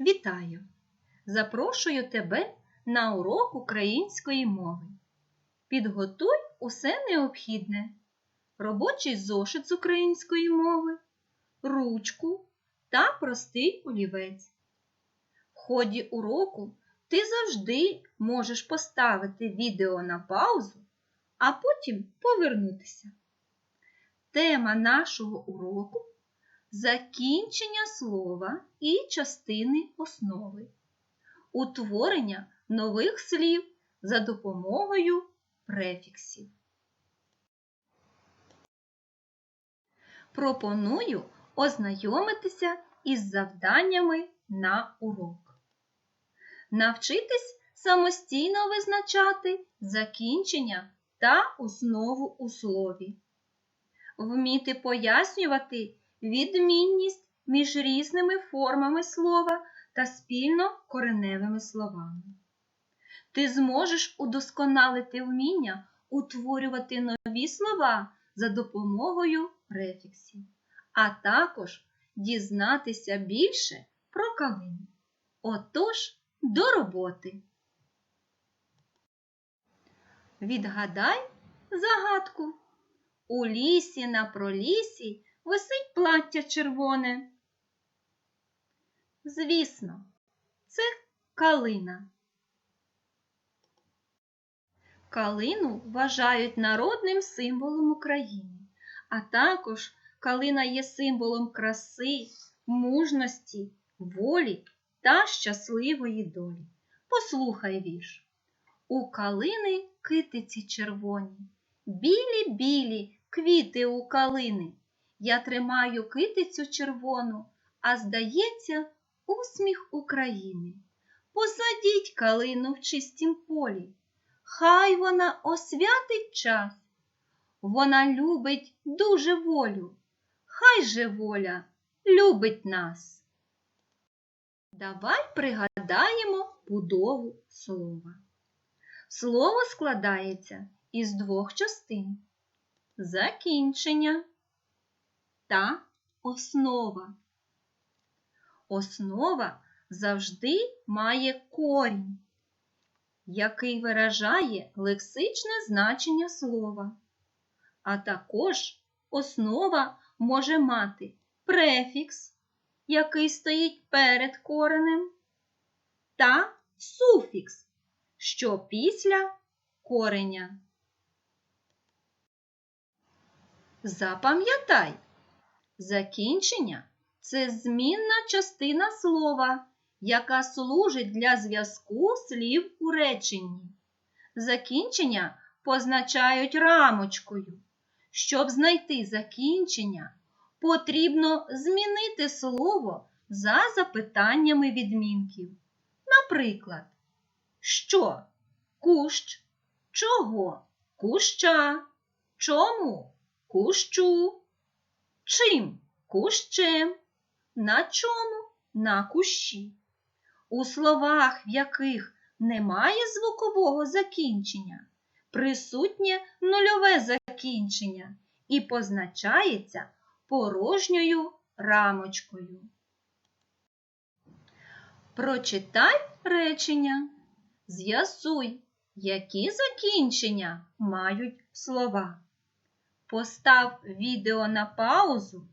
Вітаю! Запрошую тебе на урок української мови. Підготуй усе необхідне: робочий зошит з української мови, ручку та простий олівець. В ході уроку ти завжди можеш поставити відео на паузу, а потім повернутися. Тема нашого уроку закінчення слова і частини основи, утворення нових слів за допомогою префіксів. Пропоную ознайомитися із завданнями на урок. Навчитись самостійно визначати закінчення та основу у слові. Вміти пояснювати відмінність між різними формами слова та спільно кореневими словами. Ти зможеш удосконалити вміння утворювати нові слова за допомогою префіксів, а також дізнатися більше про калину. Отож, до роботи. Відгадай загадку. У лісі на пролісі висить плаття червоне. Звісно, це калина. Калину вважають народним символом України, а також калина є символом краси, мужності, волі та щасливої долі. Послухай вірш. У калини китиці червоні, білі-білі квіти у калини. Я тримаю китицю червону, а здається, усміх України. Посадіть калину в чистім полі, хай вона освятить час. Вона любить дуже волю, хай же воля любить нас. Давай пригадаємо будову слова. Слово складається із двох частин закінчення та основа. Основа завжди має корінь, який виражає лексичне значення слова. А також основа може мати префікс, який стоїть перед коренем, та суфікс, що після кореня. Запам'ятай, закінчення це змінна частина слова, яка служить для зв'язку слів у реченні. Закінчення позначають рамочкою. Щоб знайти закінчення, потрібно змінити слово за запитаннями відмінків. Наприклад, що? Кущ, чого? Куща, чому? Кущу. Чим? Кущем. На чому? На кущі. У словах, в яких немає звукового закінчення, присутнє нульове закінчення і позначається порожньою рамочкою. Прочитай речення. З'ясуй, які закінчення мають слова. Постав відео на паузу,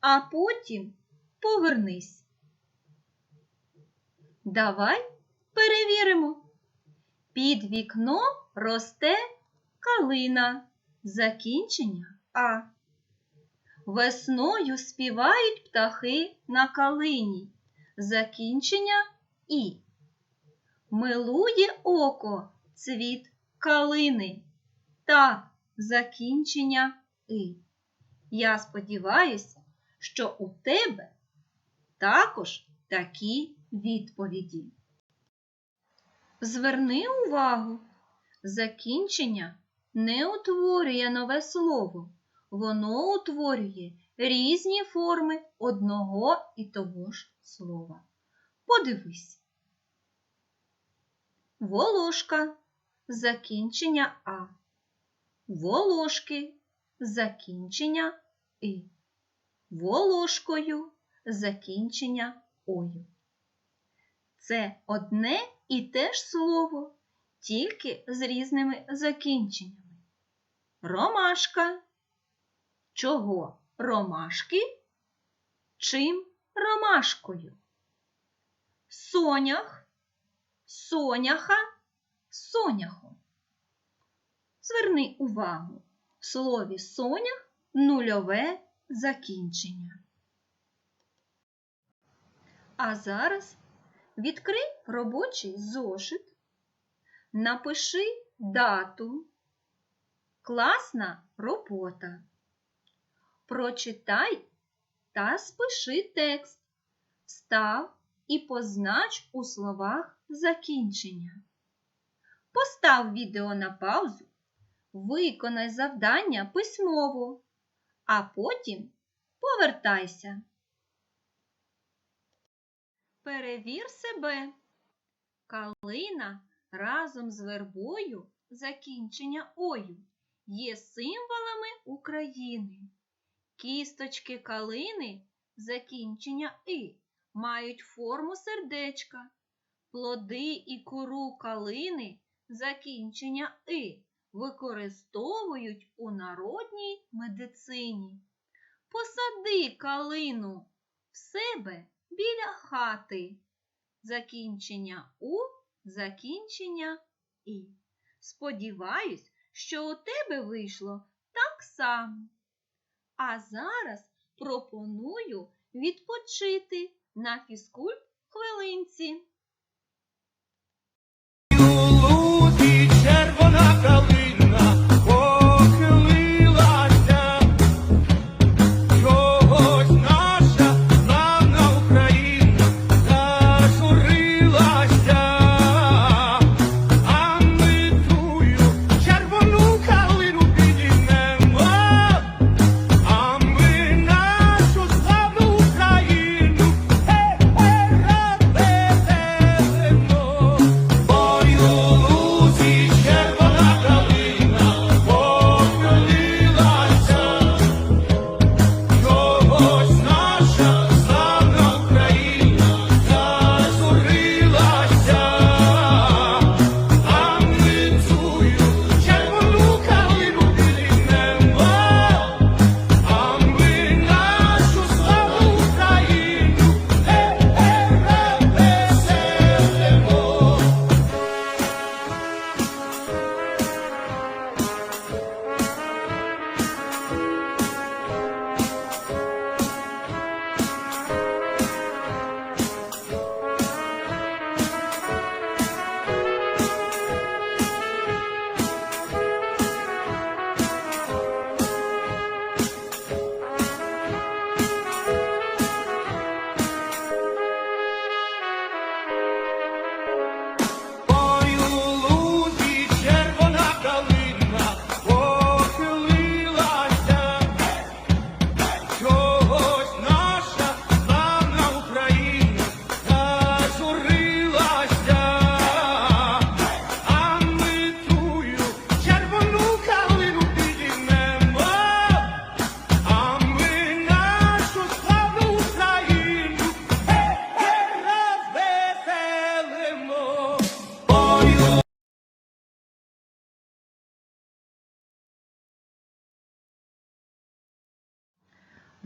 а потім повернись. Давай перевіримо. Під вікном росте калина. Закінчення А. Весною співають птахи на калині. Закінчення І. Милує око цвіт калини. Так, закінчення І. Я сподіваюся, що у тебе також такі відповіді. Зверни увагу, закінчення не утворює нове слово, воно утворює різні форми одного і того ж слова. Подивись. Волошка закінчення А. Волошки закінчення І. Волошкою закінчення Ою. це одне і те ж слово, тільки з різними закінченнями. Ромашка. Чого ромашки? Чим ромашкою? Сонях, соняха, соняхом. Зверни увагу, в слові сонях нульове закінчення. А зараз відкрий робочий зошит, напиши дату. Класна робота. Прочитай та спиши текст. Став і познач у словах закінчення. Постав відео на паузу, виконай завдання письмово, а потім повертайся. Перевір себе. Калина разом з вербою закінчення ою є символами України. Кісточки калини закінчення и мають форму сердечка. Плоди і кору калини закінчення и використовують у народній медицині. Посади калину в себе біля хати. Закінчення у, закінчення і. Сподіваюсь, що у тебе вийшло так само. А зараз пропоную відпочити на фізкульт хвилинці.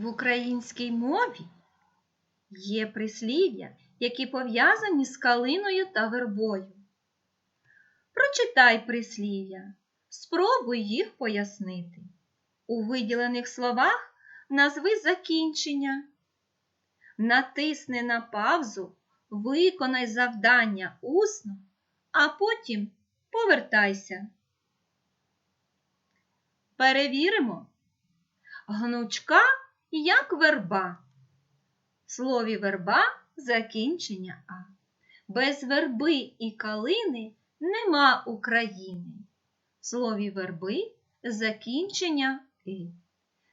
В українській мові є прислів'я, які пов'язані з калиною та вербою. Прочитай прислів'я, спробуй їх пояснити. У виділених словах назви закінчення. Натисни на паузу, виконай завдання усно, а потім повертайся. Перевіримо. Гнучка як верба. Слові верба закінчення А. Без верби і калини нема України. Слові верби закінчення И.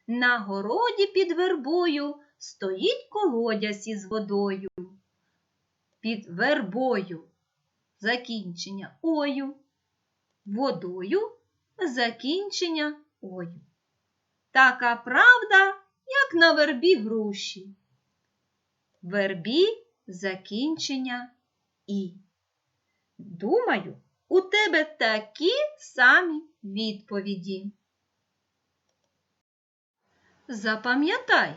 На городі під вербою стоїть колодязь із водою. Під вербою закінчення ою, водою закінчення ою. Така правда, як на вербі груші. Вербі закінчення І. Думаю, у тебе такі самі відповіді. Запам'ятай,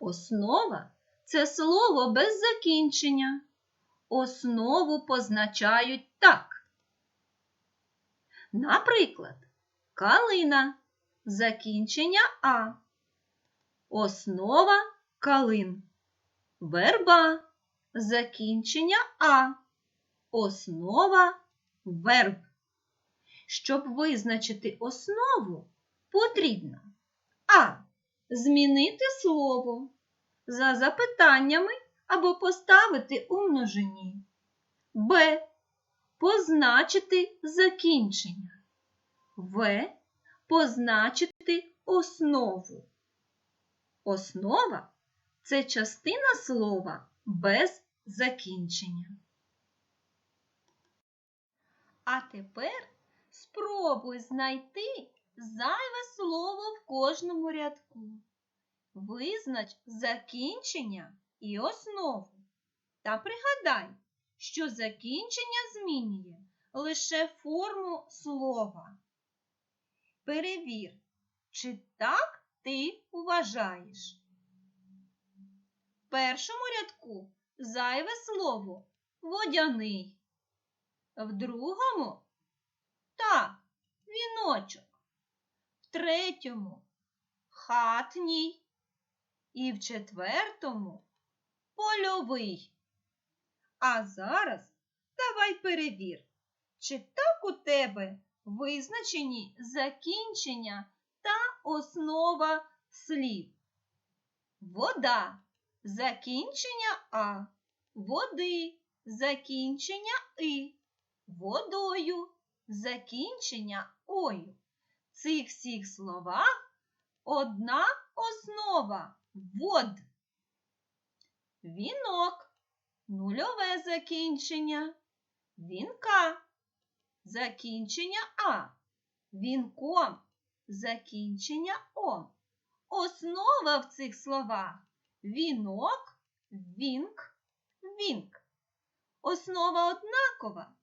основа це слово без закінчення. Основу позначають так. Наприклад, калина закінчення А. Основа калин. Верба закінчення А. Основа верб. Щоб визначити основу, потрібно А. Змінити слово за запитаннями або поставити у множині. Б. Позначити закінчення. В. Позначити основу. Основа це частина слова без закінчення. А тепер спробуй знайти зайве слово в кожному рядку. Визнач закінчення і основу. Та пригадай, що закінчення змінює лише форму слова. Перевір, чи так ти вважаєш. В першому рядку зайве слово водяний. В другому так, віночок. В третьому хатній. І в четвертому польовий. А зараз давай перевір, чи так у тебе визначені закінчення та основа слів. Вода закінчення А, води закінчення И, водою закінчення Ою. В цих всіх словах одна основа вод. Вінок нульове закінчення. Вінка закінчення А. Вінком закінчення О. Основа в цих словах вінок, вінк, вінк. Основа однакова.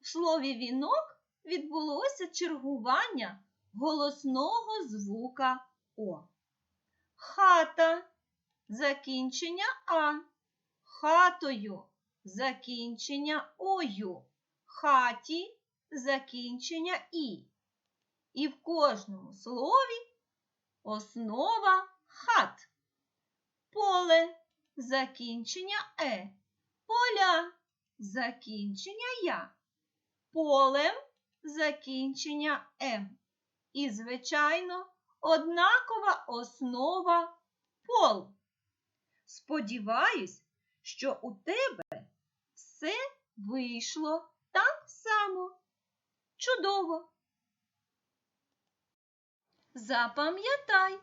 В слові вінок відбулося чергування голосного звука О. Хата закінчення А. Хатою закінчення Ою. Хаті закінчення І. І в кожному слові основа хат. Поле закінчення Е. Поля закінчення Я. Полем закінчення М. І, звичайно, однакова основа пол. Сподіваюсь, що у тебе все вийшло так само. Чудово! Запам'ятай,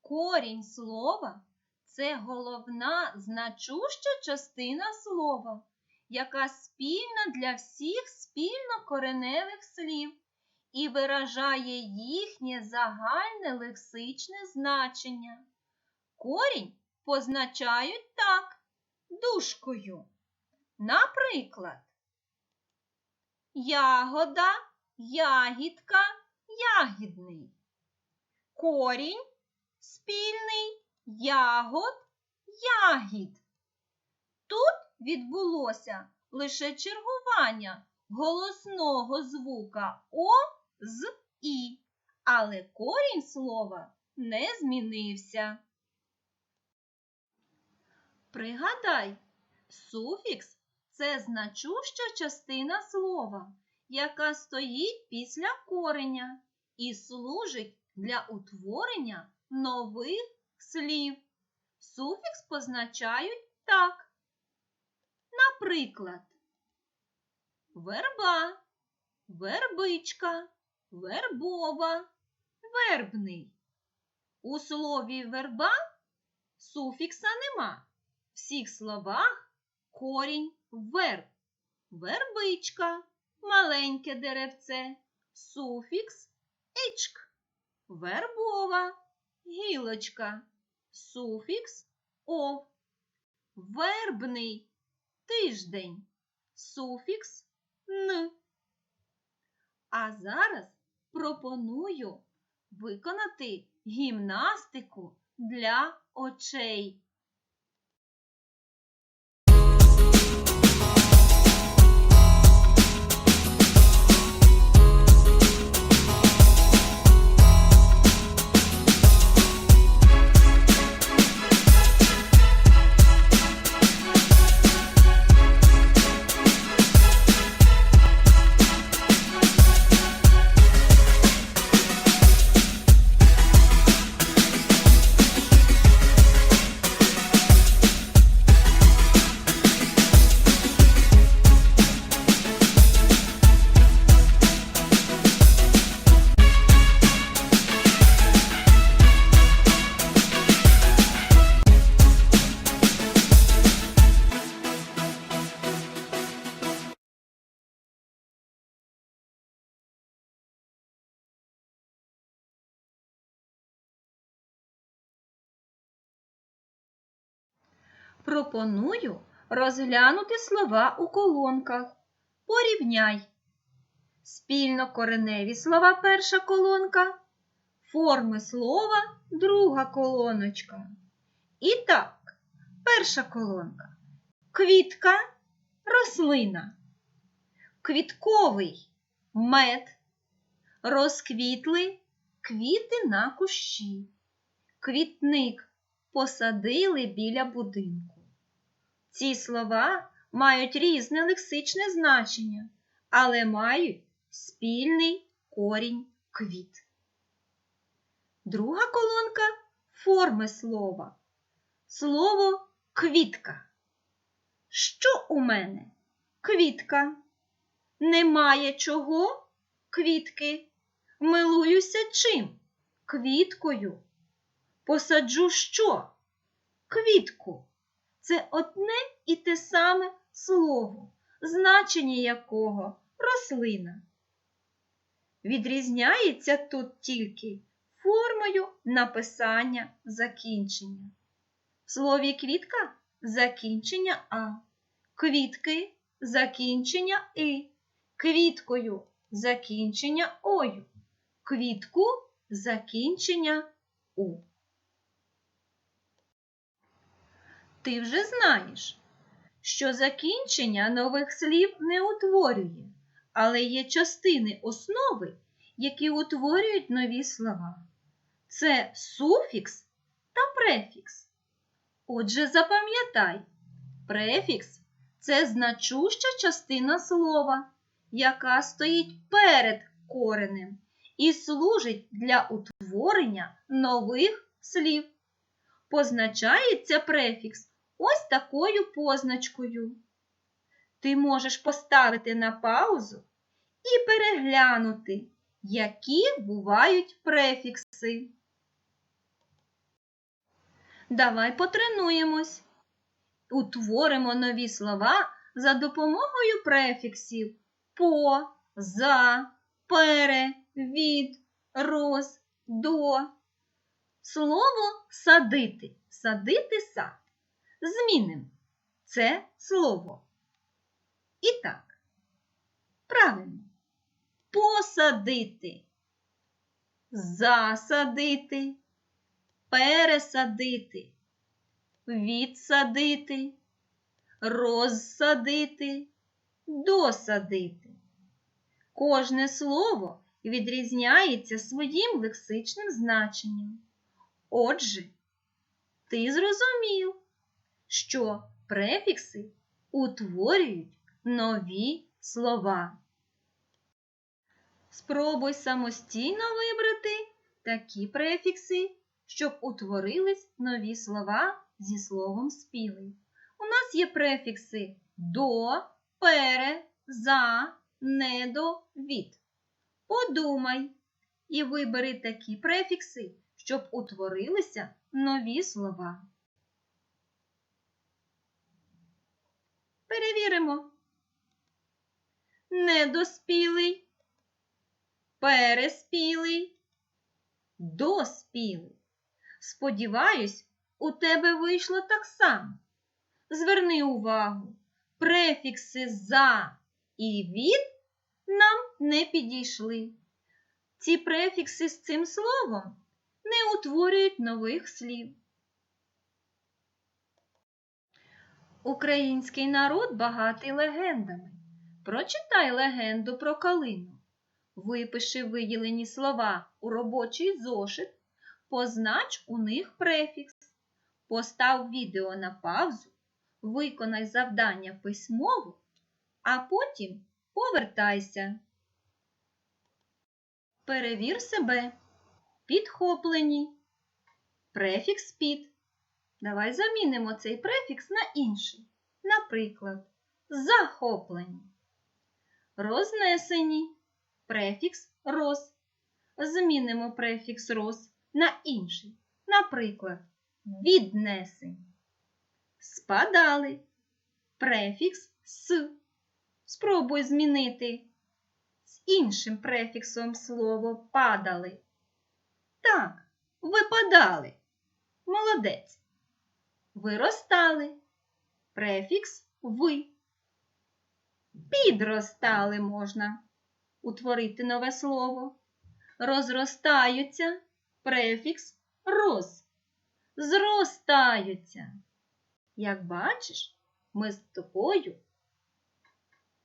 корінь слова це головна значуща частина слова, яка спільна для всіх спільнокореневих слів і виражає їхнє загальне лексичне значення. Корінь позначають так дужкою. Наприклад, ягода, ягідка, ягідний. Корінь спільний ягод, ягід. Тут відбулося лише чергування голосного звука О з І, але корінь слова не змінився. Пригадай, суфікс це значуща частина слова, яка стоїть після кореня і служить для утворення нових слів. Суфікс позначають так. Наприклад, верба, вербичка, вербова, вербний. У слові верба суфікса нема. В всіх словах корінь верб. Вербичка, маленьке деревце, суфікс ичк. Вербова, гілочка, суфікс ов. Вербний тиждень, суфікс н. А зараз пропоную виконати гімнастику для очей. Пропоную розглянути слова у колонках. Порівняй. Спільно кореневі слова перша колонка, форми слова друга колоночка. І так, перша колонка. Квітка рослина. Квітковий мед. Розквітли квіти на кущі. Квітник посадили біля будинку. Ці слова мають різне лексичне значення, але мають спільний корінь квіт. Друга колонка форми слова. Слово квітка. Що у мене? Квітка. Немає чого? Квітки. Милуюся чим? Квіткою. Посаджу що? Квітку. Це одне і те саме слово, значення якого рослина. Відрізняється тут тільки формою написання закінчення. В слові квітка закінчення А, квітки закінчення И, квіткою закінчення Ою, квітку закінчення У. Ти вже знаєш, що закінчення нових слів не утворює, але є частини основи, які утворюють нові слова. Це суфікс та префікс. Отже, запам'ятай, префікс це значуща частина слова, яка стоїть перед коренем і служить для утворення нових слів. Позначається префікс ось такою позначкою. Ти можеш поставити на паузу і переглянути, які бувають префікси. Давай потренуємось. Утворимо нові слова за допомогою префіксів по, за, пере, від, роз, до. Слово садити. Садити сад. Змінимо це слово. І так, правильно. Посадити, засадити, пересадити, відсадити, розсадити, досадити. Кожне слово відрізняється своїм лексичним значенням. Отже, ти зрозумів, що префікси утворюють нові слова. Спробуй самостійно вибрати такі префікси, щоб утворились нові слова зі словом спілий. У нас є префікси до, пере, за, недо, від. Подумай і вибери такі префікси, щоб утворилися нові слова. Перевіримо. Недоспілий, переспілий, доспілий. Сподіваюсь, у тебе вийшло так само. Зверни увагу, Префікси за і від нам не підійшли. Ці префікси з цим словом не утворюють нових слів. Український народ багатий легендами. Прочитай легенду про калину. Випиши виділені слова у робочий зошит, познач у них префікс. Постав відео на паузу, виконай завдання письмово, а потім повертайся. Перевір себе. Підхоплені. Префікс під. Давай замінимо цей префікс на інший. Наприклад, захоплені. Рознесені. Префікс роз. Змінимо префікс роз на інший. Наприклад, віднесені. Спадали. Префікс с. Спробуй змінити з іншим префіксом слово падали. Так, випадали. Молодець. Виростали. Префікс ви. Підростали можна утворити нове слово. Розростаються. Префікс роз. Зростаються. Як бачиш, ми з тобою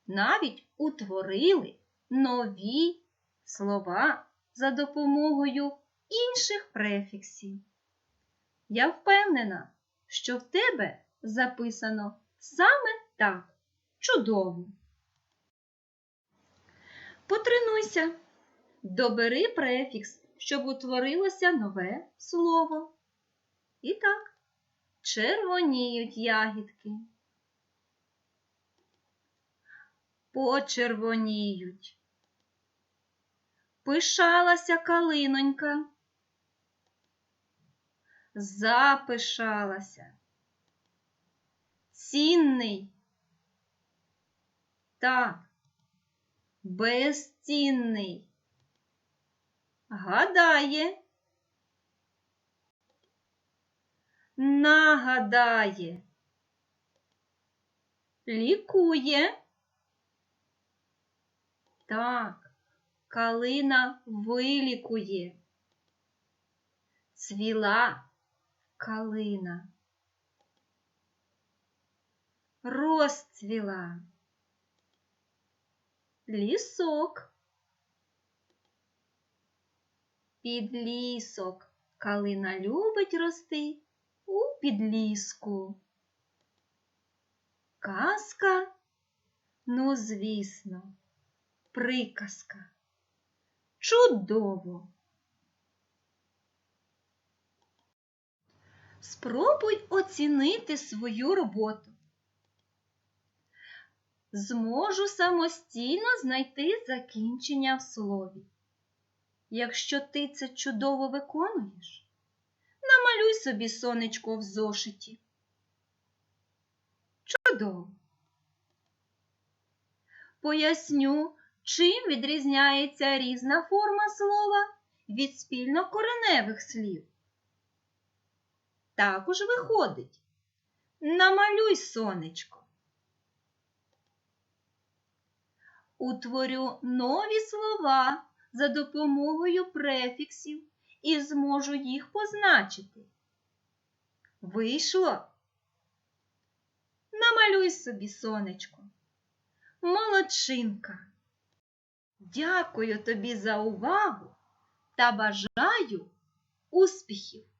навіть утворили нові слова за допомогою інших префіксів. Я впевнена, що в тебе записано саме так. Чудово. Потренуйся. Добери префікс, щоб утворилося нове слово. І так, червоніють ягідки. Почервоніють. Пишалася калинонька. Запишалася. Цінний. Так. Безцінний. Гадає. Нагадає. Лікує. Так, калина вилікує. Цвіла калина. Розцвіла. Лісок. Підлісок. Калина любить рости у підліску. Казка, ну, звісно, приказка. Чудово! Спробуй оцінити свою роботу. Зможу самостійно знайти закінчення в слові. Якщо ти це чудово виконуєш, намалюй собі сонечко в зошиті. Чудово. Поясню, чим відрізняється різна форма слова від спільнокореневих слів. Також виходить. Намалюй сонечко. Утворю нові слова за допомогою префіксів і зможу їх позначити. Вийшло? Намалюй собі сонечко. Молодчинка. Дякую тобі за увагу та бажаю успіхів!